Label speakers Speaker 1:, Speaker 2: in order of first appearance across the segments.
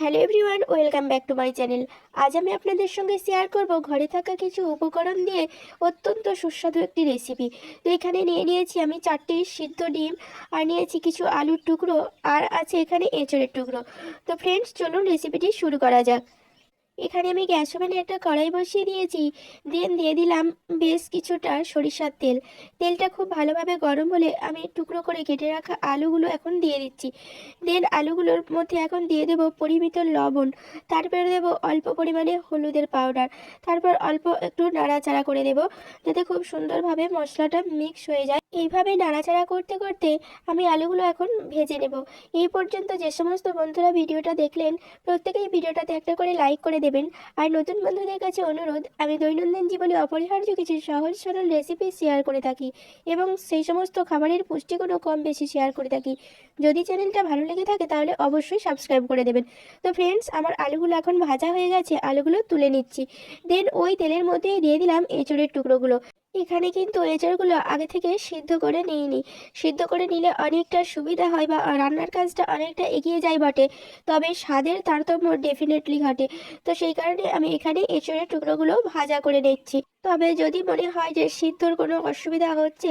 Speaker 1: Hello everyone, welcome back to my channel. আজ আমি আপনাদের সঙ্গে শেয়ার করব ঘরে থাকা কিছু উপকরণ দিয়ে অত্যন্ত সুস্বাদু একটি রেসিপি তো এখানে নিয়ে নিয়েছি আমি চারটি সিদ্ধ ডিম, আর নিয়েছি কিছু আলুর টুকরো, আর আছে এখানে এঁচড়ের টুকরো। তো ফ্রেন্ডস চলুন রেসিপিটি শুরু করা যাক। এখানে আমি গ্যাস ওভেনে একটা কড়াই বসিয়ে দিয়েছি। দেন দিয়ে দিলাম বেশ কিছুটা সরিষার তেল। তেলটা খুব ভালোভাবে গরম হলে আমি টুকরো করে কেটে রাখা আলুগুলো এখন দিয়ে দিচ্ছি। দেন আলুগুলোর মধ্যে এখন দিয়ে দেবো পরিমিত লবণ। তারপরে দেবো অল্প পরিমাণে হলুদের পাউডার। তারপর অল্প একটু নাড়াচাড়া করে দেবো, যাতে খুব সুন্দরভাবে মশলাটা মিক্স হয়ে যায়। এইভাবে নাড়াচাড়া করতে করতে আমি আলুগুলো এখন ভেজে নেব। এই পর্যন্ত যে সমস্ত বন্ধুরা ভিডিওটা দেখলেন, প্রত্যেকেই ভিডিওটাতে একটা করে লাইক করে দেবেন। আর নতুন বন্ধুদের কাছে অনুরোধ, আমি দৈনন্দিন জীবনে অপরিহার্য কিছু সহজ, সরল রেসিপি শেয়ার করে থাকি এবং সেই সমস্ত খাবারের পুষ্টিগুণও কম বেশি শেয়ার করে থাকি। যদি চ্যানেলটা ভালো লেগে থাকে, তাহলে অবশ্যই সাবস্ক্রাইব করে দেবেন। তো ফ্রেন্ডস আমার আলুগুলো এখন ভাজা হয়ে গেছে, আলুগুলো তুলে নিচ্ছি। দেন ওই তেলের মধ্যেই দিয়ে দিলাম এঁচড়ের টুকরোগুলো। এখানে কিন্তু এঁচড়গুলো আগে থেকে সিদ্ধ করে নিইনি। সিদ্ধ করে নিলে অনেকটা সুবিধা হয় বা রান্নার কাজটা অনেকটা এগিয়ে যায় বটে, তবে স্বাদের তারতম্য ডেফিনেটলি ঘটে। তো সেই কারণে আমি এখানে এঁচড়ের টুকরোগুলো ভাজা করে নিচ্ছি। তবে যদি মনে হয় যে সিদ্ধর কোনো অসুবিধা হচ্ছে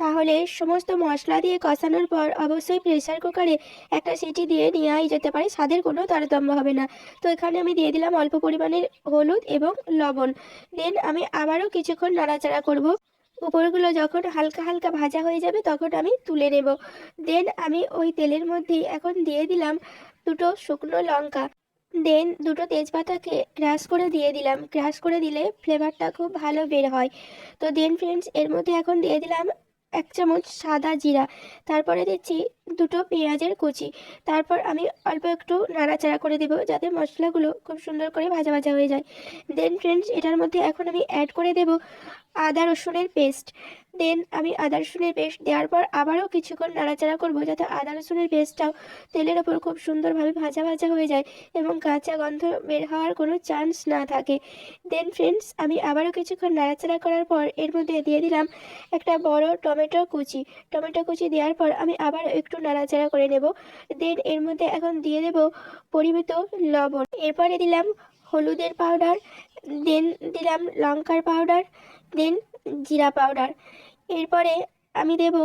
Speaker 1: তাহলে সমস্ত মশলা দিয়ে কষানোর পর অবশ্যই প্রেসার কুকারে একটা সিটি দিয়ে নেওয়াই যেতে পারে। স্বাদের কোনো তারতম্য হবে না। তো এখানে আমি দিয়ে দিলাম অল্প পরিমাণের হলুদ এবং লবণ। দেন আমি আবারও কিছুক্ষণ নাড়াচাড়া করব। উপরগুলো যখন হালকা হালকা ভাজা হয়ে যাবে তখন আমি তুলে নেব। দেন আমি ওই তেলের মধ্যেই এখন দিয়ে দিলাম দুটো শুকনো লঙ্কা। দেন দুটো তেজপাতাকে ক্রাশ করে দিয়ে দিলাম। ক্রাশ করে দিলে ফ্লেভারটা খুব ভালো বের হয়। তো দেন ফ্রেন্ডস এর মধ্যে এখন দিয়ে দিলাম এক চামচ সাদা জিরা তারপরে দিচ্ছি দুটো পেঁয়াজের কুচি। তারপর আমি অল্প একটু নাড়াচাড়া করে দেবো যাতে মশলাগুলো খুব সুন্দর করে ভাজা ভাজা হয়ে যায়। দেন ফ্রেন্ডস এটার মধ্যে এখন আমি অ্যাড করে দেব আদা রসুনের পেস্ট দেন আমি আদা রসুনের পেস্ট দেওয়ার পর আবারও কিছুক্ষণ নাড়াচাড়া করব যাতে আদা রসুনের পেস্টটাও তেলের ওপর খুব সুন্দরভাবে ভাজা ভাজা হয়ে যায় এবং কাঁচা গন্ধ বের হওয়ার কোনো চান্স না থাকে। দেন ফ্রেন্ডস আমি আবারও কিছুক্ষণ নাড়াচাড়া করার পর এর মধ্যে দিয়ে দিলাম একটা বড় টমেটো কুচি। টমেটো কুচি দেওয়ার পর আমি আবার একটু নাড়াচাড়া করে নেব। দেন এর মধ্যে এখন দিয়ে দেব পরিমিত লবণ। এরপরে দিলাম হলুদের পাউডার দেন দিলাম লঙ্কার পাউডার দেন জিরা পাউডার এরপরে আমি দেব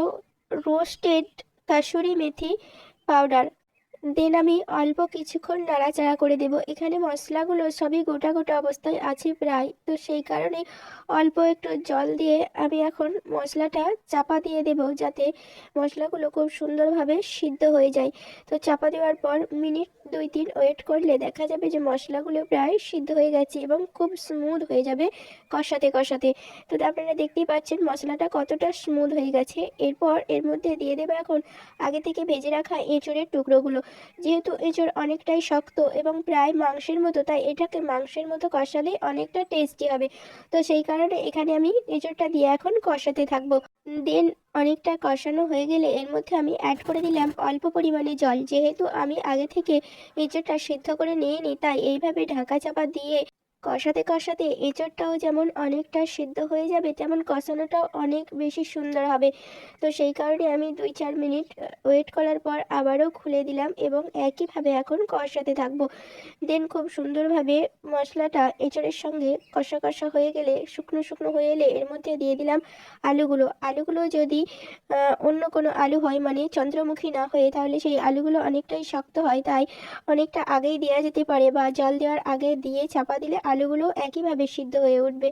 Speaker 1: রোস্টেড কাসুরি মেথি পাউডার দেন আমি অল্প কিছুক্ষণ নাড়াচাড়া করে দেব। এখানে মশলাগুলো সবই গোটা গোটা অবস্থায় আছে প্রায়। তো সেই কারণে অল্প একটু জল দিয়ে আমি এখন মশলাটা চাপা দিয়ে দেব যাতে মশলাগুলো খুব সুন্দরভাবে সিদ্ধ হয়ে যায়। তো চাপা দেওয়ার পর মিনিট দুই তিন ওয়েট করলে দেখা যাবে যে মশলাগুলো প্রায় সিদ্ধ হয়ে গেছে এবং খুব স্মুথ হয়ে যাবে কষাতে কষাতে। তো আপনারা দেখতেই পাচ্ছেন মশলাটা কতটা স্মুথ হয়ে গেছে। এরপর এর মধ্যে দিয়ে দেবো এখন আগে থেকে ভেজে রাখা এঁচড়ের টুকরোগুলো। যেহেতু এঁচড় অনেকটাই শক্ত এবং প্রায় মাংসের মতো, তাই এটাকে মাংসের মতো কষালে অনেকটা টেস্টি হবে। তো সেই কারণে এখানে আমি এঁচড়টা দিয়ে এখন কষাতে থাকব। দেন অনেকটা কষানো হয়ে গেলে এর মধ্যে আমি অ্যাড করে দিলাম অল্প পরিমাণে জল। যেহেতু আমি আগে থেকে এঁচড়টা সিদ্ধ করে নিয়ে নিই তাই এইভাবে ঢাকা চাপা দিয়ে কষাতে কষাতে এঁচড়টাও যেমন অনেকটা সিদ্ধ হয়ে যাবে, তেমন কষানোটাও অনেক বেশি সুন্দর হবে। তো সেই কারণে আমি দুই চার মিনিট ওয়েট করার পর আবারও খুলে দিলাম এবং একইভাবে এখন কষাতে থাকব। দেন খুব সুন্দরভাবে মশলাটা এঁচড়ের সঙ্গে কষা কষা হয়ে গেলে, শুকনো শুকনো হয়ে এলে এর মধ্যে দিয়ে দিলাম আলুগুলো। আলুগুলো যদি অন্য কোনো আলু হয় মানে চন্দ্রমুখী না হয়ে, তাহলে সেই আলুগুলো অনেকটাই শক্ত হয়। তাই অনেকটা আগেই দেওয়া যেতে পারে বা জল দেওয়ার আগে দিয়ে চাপা দিলে আলুগুলো একইভাবে সিদ্ধ হয়ে উঠবে।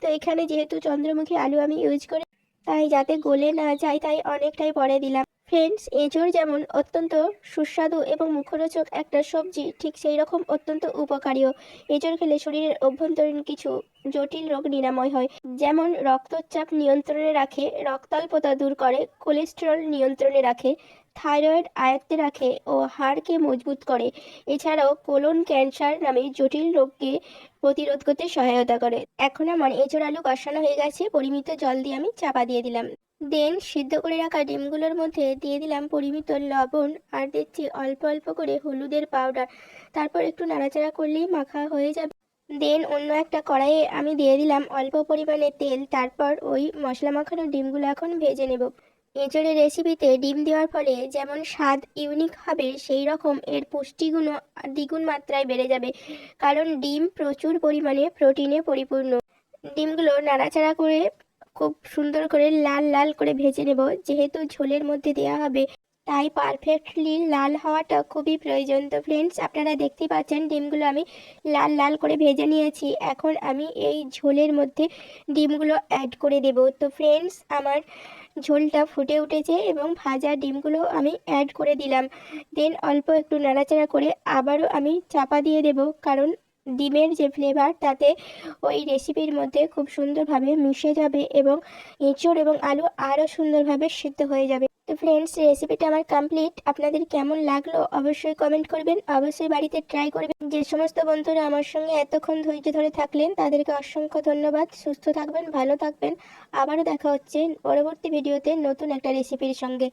Speaker 1: তো এখানে যেহেতু চন্দ্রমুখী আলু আমি ইউজ করি, তাই যাতে গলে না যায়, তাই অনেকটাই পরে দিলাম। ফ্রেন্ডস এঁচড় যেমন অত্যন্ত সুস্বাদু এবং মুখরোচক একটা সবজি, ঠিক সেই রকম অত্যন্ত উপকারীও। এঁচড় খেলে শরীরের অভ্যন্তরীণ কিছু জটিল রোগ নিরাময় হয়। যেমন রক্তচাপ নিয়ন্ত্রণে রাখে, রক্তাল্পতা দূর করে কোলেস্টেরল নিয়ন্ত্রণে রাখে। থাইরয়েড আয়ত্তে রাখে ও হাড়কে মজবুত করে। এছাড়াও কোলন ক্যান্সার নামে জটিল রোগকে প্রতিরোধ করতে সহায়তা করে। এখন আমার এঁচড় আলু কষানো হয়ে গেছে, পরিমিত জল দিয়ে আমি চাপা দিয়ে দিলাম। দেন সিদ্ধ করে রাখা ডিমগুলোর মধ্যে দিয়ে দিলাম পরিমিত লবণ আর দিচ্ছি অল্প অল্প করে হলুদের পাউডার। তারপর একটু নাড়াচাড়া করলেই মাখা হয়ে যাবে। দেন অন্য একটা কড়াইয়ে আমি দিয়ে দিলাম অল্প পরিমাণে তেল। তারপর ওই মশলা মাখানো ডিমগুলো এখন ভেজে নেব। এঁচড়ের রেসিপিতে ডিম দেওয়ার ফলে যেমন স্বাদ ইউনিক হবে, সেই রকম এর পুষ্টিগুণও দ্বিগুণ মাত্রায় বেড়ে যাবে। কারণ ডিম প্রচুর পরিমাণে প্রোটিনে পরিপূর্ণ। ডিমগুলো নাড়াচাড়া করে খুব সুন্দর করে লাল লাল করে ভেজে নেব। যেহেতু ঝোলের মধ্যে দেওয়া হবে তাই পারফেক্টলি লাল হওয়াটা খুবই প্রয়োজন। তো ফ্রেন্ডস আপনারা দেখতেই পাচ্ছেন ডিমগুলো আমি লাল লাল করে ভেজে নিয়েছি। এখন আমি এই ঝোলের মধ্যে ডিমগুলো অ্যাড করে দেব। তো ফ্রেন্ডস আমার ঝোলটা ফুটে উঠেছে এবং ভাজা ডিমগুলো আমি অ্যাড করে দিলাম। দেন অল্প একটু নাড়াচাড়া করে আবারও আমি চাপা দিয়ে দেব। কারণ ডিমের যে ফ্লেভার তাতে ওই রেসিপির মধ্যে খুব সুন্দরভাবে মিশে যাবে এবং এঁচড় এবং আলু আরও সুন্দরভাবে সিদ্ধ হয়ে যাবে। তো ফ্রেন্ডস রেসিপিটা আমার কমপ্লিট আপনাদের কেমন লাগল অবশ্যই কমেন্ট করবেন। অবশ্যই বাড়িতে ট্রাই করবেন। যে সমস্ত বন্ধুরা আমার সঙ্গে এতক্ষণ ধৈর্য ধরে থাকলেন, তাদেরকে অসংখ্য ধন্যবাদ। সুস্থ থাকবেন, ভালো থাকবেন। আবারও দেখা হচ্ছে পরবর্তী ভিডিওতে নতুন একটা রেসিপির সঙ্গে।